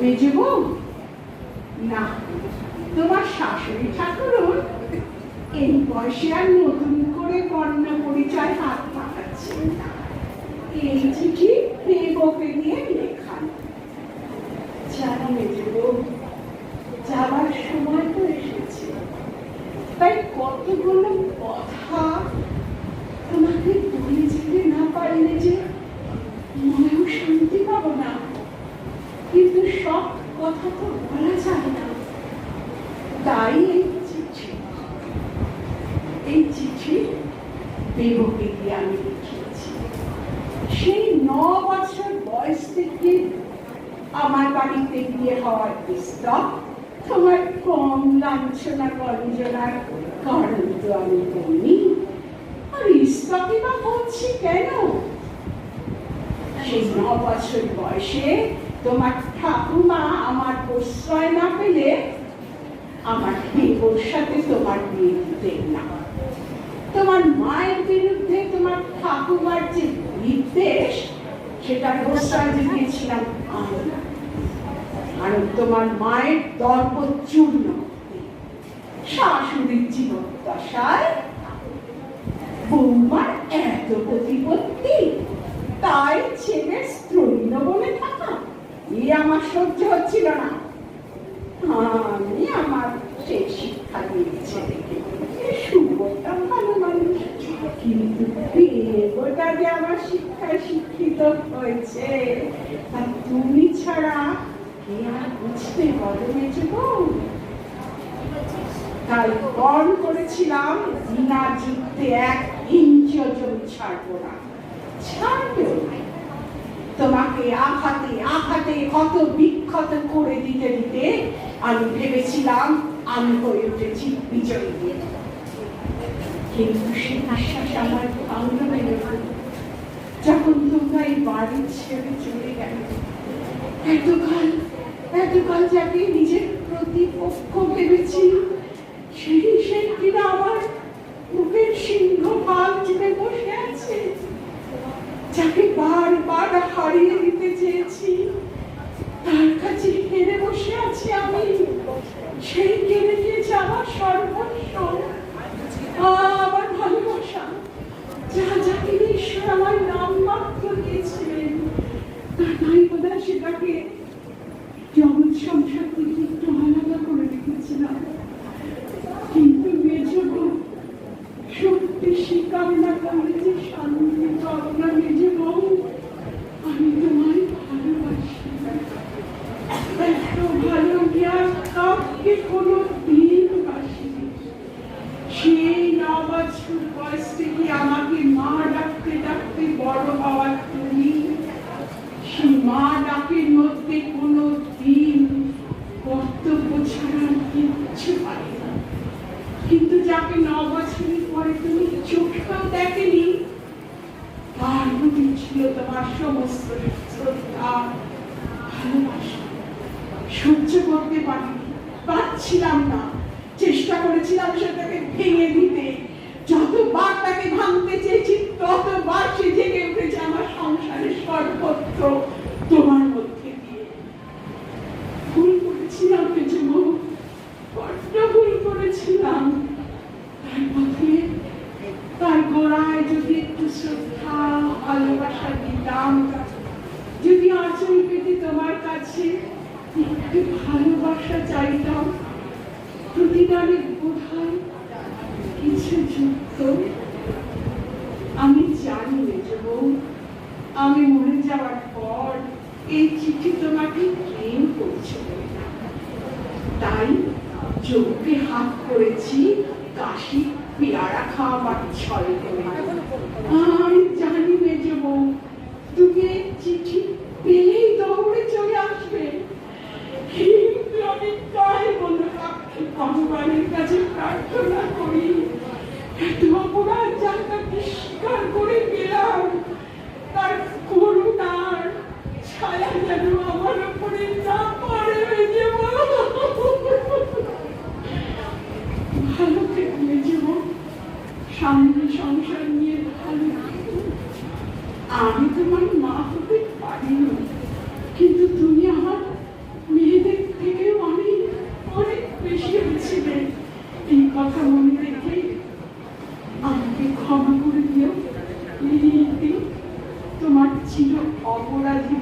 মেজে বউ না, তোমার শাশুড়ি ঠাকুরুন এই বয়সে আর নতুন করে বর্ণ পরিচয় হাত পাকাচ্ছেন না। এই চিঠি দেবকে দিয়ে লেখান জানি মেজে বউ যাবার সময় তো এসেছে। তাই কতগুলো কথা তোমাকে বলে যেতে না পারলে যে মনেও শান্তি পাবো না। কিন্তু সব কথা তো বলা যায় না। তাই এই চিঠি এই চিঠি দেবকে দিয়ে আমি লিখিয়েছি। সেই ন বছর বয়স থেকে আমার বাড়িতে গিয়ে হওয়ার স্তব তোমার কম লাঞ্ছনা গঞ্জনার কারণ তো আমি বলি আর স্তবে বা বলছি কেন? সেই ন বছর বয়সে তোমার ঠাকুমা আমার প্রশ্রয় না পেলে আমার দেবর সাথে তোমার বিয়ে না তোমার মায়ের বিরুদ্ধে তোমার ঠাকুমার যে বিদ্বেষ সেটা প্রশ্রয় দিয়েছিলাম আমি কারণ তোমার মায়ের দর্প চূর্ণ। শাশুড়ির জীবন দশায় বৌমার এত প্রতিপত্তি, তাই ছেলে স্ত্রৈণ বলে থাকা আমার সহ্য হচ্ছিল না। আমি আমার সেই শিক্ষা ছেলেকে ভালো মানুষ। কিন্তু যে আমার শিক্ষায় শিক্ষিত হয়েছে তা তুমি ছাড়া কে আর বুঝতে মেজে বউ তাই বন করেছিলাম, বিনা যুদ্ধে এক ইঞ্চ ছাড়বো না। ছাড়বেও না। তোমাকে আঘাতে আঘাতে কত বিক্ষত করে দিতে দিতে আমি ভেবেছিলাম আমি হয়ে উঠেছি বিজয়ী। কিন্তু সে আশ্বাস আমার যখন তোমরা এই বাড়ি ছেড়ে চলে গেলে, এতকাল এতকাল যাকে নিজের প্রতিপক্ষ ভেবেছি সেই সেই কিনা আমার মুখের সিংহ পাল চিপে বসে আছে যাকে বারবার হারিয়ে দিতে চেয়েছি তার কাছে হেরে বসে আছি আমি সেই কেড়ে নিয়েছে আমার সর্বস্ব আমার ভালোবাসা যা তিনি ঈশ্বর আমার নাম দিয়েছিলেন। তার নাই বোধহয় সেটাকে জগৎ সংসার থেকে একটু আলাদা করে রেখেছিলাম কিন্তু মেজব সত্যি স্বীকার না করলে যে শান্তি পাবো না মেজব আমি তোমায় ভালোবাসি এত ভালো জ্ঞান কাউকে কোনো দিন বাসিনি সেই ন বছর বয়স থেকে আমাকে মা ডাকতে ডাকতে বড় হওয়ার তুমি সেই মা ডাকের মধ্যে কোনো দিন কর্তব্য ছাড়া আর কিচ্ছু পাই না কিন্তু যাকে ন বছরের পরে তুমি চোখটাও দেখেনি, তার প্রতি ছিল তোমার সমস্ত শ্রদ্ধা, ভালোবাসা। সহ্য করতে পারিনি, পারছিলাম না। চেষ্টা করেছিলাম সেটাকে ভেঙে দিতে। যতবার তাকে ভাঙতে চেয়েছি, ততবার সে জেগে উঠেছে আমার সংসারের সর্বত্র তোমার মধ্যে দিয়ে। ভুল করেছিলাম কিছু বড্ড ভুল করেছিলাম। তার গোড়ায় যদি একটু শ্রদ্ধা ভালোবাসা দিতাম যদি আঁচল পেতে তোমার কাছে একটু ভালোবাসা চাইতাম প্রতিদানে বোধহয় কিছু যুক্ত আমি জানি মেজো বউ আমি মরে যাওয়ার পর এই চিঠি তোমাকে পৌঁছবে না তাই চোখে হাত করেছি। কাশি পেয়ারা খাওয়াবার করে। আমি জানি মেজে বউ তুমি চিঠি পেলেই দৌড়ে চলে আসবে কিন্তু আমি তাই বলল ভগবানের কাছে প্রার্থনা করি এত অপরাধ যার কাছে স্বীকার করে গেলাম তার করুণার ছায়া যেন আমার উপরে না পড়ে মেজে ভালো থেকে মেজে সামনে সংসার নিয়ে ভালো থেকো। আমি তোমার মা হতে পারিনি কিন্তু তুমি আমার যে এই কথা মনে রেখে আমাকে ক্ষমা করে দিও লিলি তোমার ছিল অপরাধী